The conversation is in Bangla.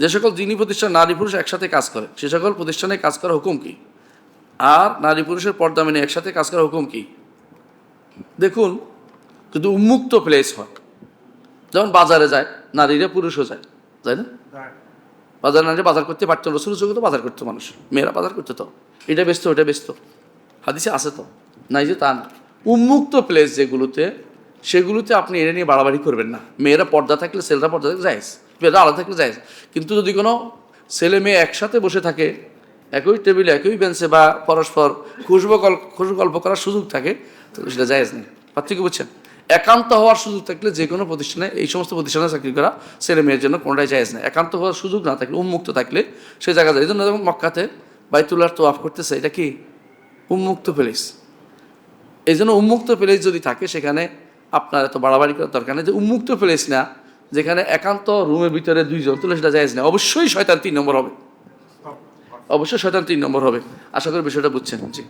যে সকল যিনি প্রতিষ্ঠান নারী পুরুষ একসাথে কাজ করে সে সকল প্রতিষ্ঠানে কাজ করার হুকুম কি? আর নারী পুরুষের পর্দা মেনে একসাথে কাজ করার হুকুম কি? দেখুন যদি উন্মুক্ত প্লেস হয় যেমন বাজারে যায় নারীরা পুরুষও যায় তাই না? বাজার নারী বাজার করতে পারতো রসুল যুগে তো বাজার করতো মানুষ মেয়েরা বাজার করতে তো। এটা ব্যস্ত ওটা ব্যস্ত। হাদিসে আছে তো নাই যে তা না। উন্মুক্ত প্লেস যেগুলোতে সেগুলোতে আপনি এটা নিয়ে বাড়াবাড়ি করবেন না। মেয়েরা পর্দা থাকলে, ছেলেরা পর্দা থাকলে যায় মেয়েরা আলাদা থাকলে যায় কিন্তু যদি কোনো ছেলে মেয়ে একসাথে বসে থাকে, একই টেবিলে একই বেঞ্চে বা পরস্পর খুশবো খুশবো গল্প করার সুযোগ থাকে, তো সেটা জায়েজ নেই পার্থক্য বুঝছেন? একান্ত হওয়ার সুযোগ থাকলে যে কোনো প্রতিষ্ঠানে, এই সমস্ত প্রতিষ্ঠানে চাকরি করা ছেলে মেয়ের জন্য কোনোটাই জায়েজ নেই একান্ত হওয়ার সুযোগ না থাকলে, উন্মুক্ত থাকলে সে জায়গা যায়। এই জন্য যেমন মক্কাতে বাইতুল্লাহ তো অফ করতেছে, এটা কি? উন্মুক্ত প্লেস এই জন্য উন্মুক্ত প্লেস যদি থাকে, সেখানে আপনার এত বাড়াবাড়ি করার দরকার নেই যে উন্মুক্ত প্লেস না যেখানে একান্ত রুমের ভিতরে দুইজন তুলে সেটা জায়েজ না। অবশ্যই শয়তান তিন নম্বর হবে। অবশ্যই শয়তান তিন নম্বর হবে। আশা করি বিষয়টা বুঝছেন। জি।